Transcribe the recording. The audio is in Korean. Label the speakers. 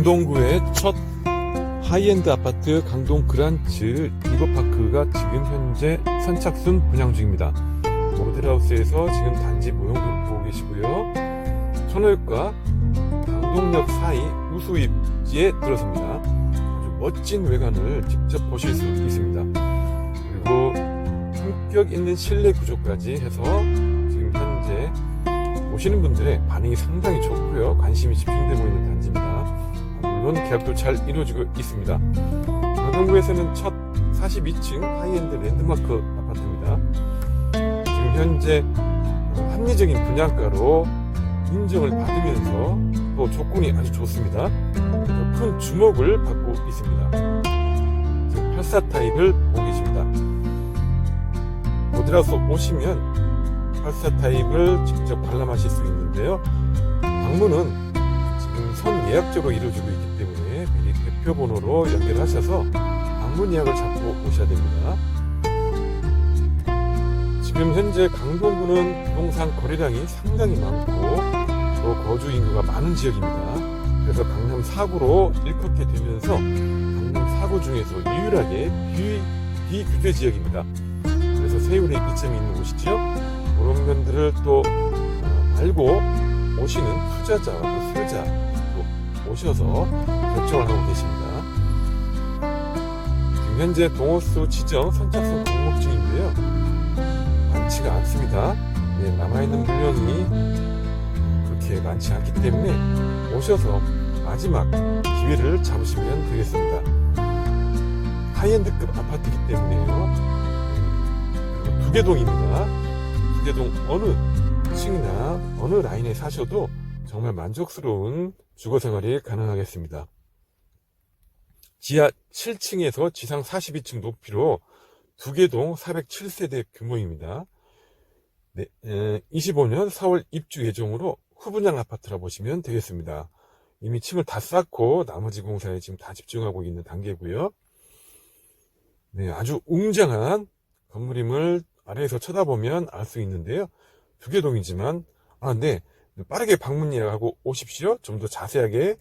Speaker 1: 강동구의 첫 하이엔드 아파트 강동 그란츠 리버파크가 지금 현재 선착순 분양 중입니다. 모델하우스에서 지금 단지 모형도를 보고 계시고요. 천호역과 강동역 사이 우수입지에 들어섭니다. 아주 멋진 외관을 직접 보실 수 있습니다. 그리고 성격 있는 실내 구조까지 해서 지금 현재 오시는 분들의 반응이 상당히 좋고요. 관심이 집중되고 있는 단지입니다. 아, 물론 계약도 잘 이루어지고 있습니다. 강동구에서는 첫 42층 하이엔드 랜드마크 아파트입니다. 지금 현재 어, 합리적인 분양가로 인정을 받으면서 또 조건이 아주 좋습니다. 큰 주목을 받고 있습니다. 지금 84 타입을 보고 계십니다. 모델하우스 오시면 84 타입을 직접 관람하실 수 있는데요. 방문은 선 예약제로 이루어지고 있기 때문에 미리 대표 번호로 연결하셔서 방문 예약을 잡고 오셔야 됩니다. 지금 현재 강동구는 부동산 거래량이 상당히 많고 또 거주 인구가 많은 지역입니다. 그래서 강남 4구로 일컫게 되면서 강남 4구 중에서 유일하게 비, 비규제 지역입니다. 그래서 세율의 이점이 있는 곳이죠. 그런 면들을 또 어, 알고 오시는 투자자와 또또 오셔서 결정을 하고 계십니다. 지금 현재 동호수 지정 선착순 공목 중인데요. 많지가 않습니다. 네, 남아있는 물량이 그렇게 많지 않기 때문에 오셔서 마지막 기회를 잡으시면 되겠습니다. 하이엔드급 아파트이기 때문에요. 그리고 두개동입니다. 두개동 어느 층이나 어느 라인에 사셔도 정말 만족스러운 주거 생활이 가능하겠습니다. 지하 7층에서 지상 42층 높이로 두 개 동 407세대 규모입니다. 네, 25년 4월 입주 예정으로 후분양 아파트라 보시면 되겠습니다. 이미 층을 다 쌓고 나머지 공사에 지금 다 집중하고 있는 단계고요. 네, 아주 웅장한 건물임을 아래에서 쳐다보면 알 수 있는데요. 두개 동이지만, 아, 네. 빠르게 방문 예약하고 오십시오. 좀 더 자세하게